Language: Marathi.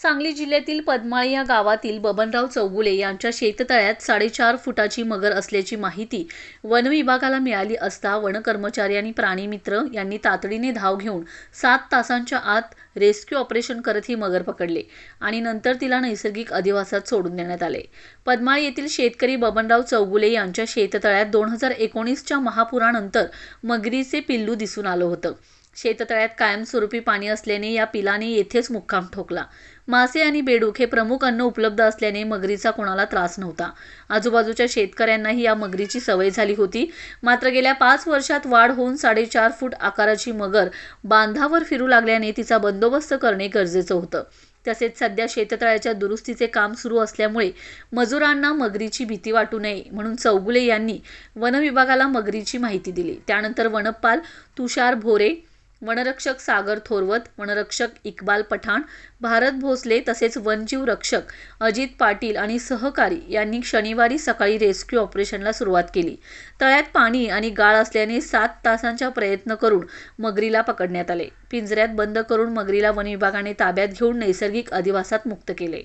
सांगली जिल्ह्यातील पद्माळी या गावातील बबनराव चौगुले यांच्या शेततळ्यात साडेचार फुटाची मगर असल्याची माहिती वन विभागाला मिळाली असता वन कर्मचारी आणि प्राणीमित्र यांनी तातडीने धाव घेऊन सात तासांच्या आत रेस्क्यू ऑपरेशन करत ही मगर पकडले आणि नंतर तिला नैसर्गिक अधिवासात सोडून देण्यात आले. पद्माळी येथील शेतकरी बबनराव चौगुले यांच्या शेततळ्यात दोन हजार एकोणीसच्या महापुरानंतर मगरीचे पिल्लू दिसून आलं होतं. शेततळ्यात कायमस्वरूपी पाणी असल्याने या पिलाने येथेच मुक्काम ठोकला. मासे आणि बेडूक हे प्रमुख अन्न उपलब्ध असल्याने मगरीचा कोणाला त्रास नव्हता. आजूबाजूच्या शेतकऱ्यांनाही या मगरीची सवय झाली होती. मात्र गेल्या पाच वर्षात वाढ होऊन साडेचार फूट आकाराची मगर बांधावर फिरू लागल्याने तिचा बंदोबस्त करणे गरजेचं होतं. तसेच सध्या शेततळ्याच्या दुरुस्तीचे काम सुरू असल्यामुळे मजुरांना मगरीची भीती वाटू नये म्हणून चौगुले यांनी वनविभागाला मगरीची माहिती दिली. त्यानंतर वनपाल तुषार भोरे वनरक्षक सागर थोरवत वनरक्षक इक्बाल पठाण भारत भोसले तसेच वनजीव रक्षक अजित पाटील आणि सहकारी यांनी शनिवारी सकाळी रेस्क्यू ऑपरेशनला सुरुवात केली. तळ्यात पाणी आणि गाळ असल्याने सात तासांचा प्रयत्न करून मगरीला पकडण्यात आले. पिंजऱ्यात बंद करून मगरीला वनविभागाने ताब्यात घेऊन नैसर्गिक अधिवासात मुक्त केले.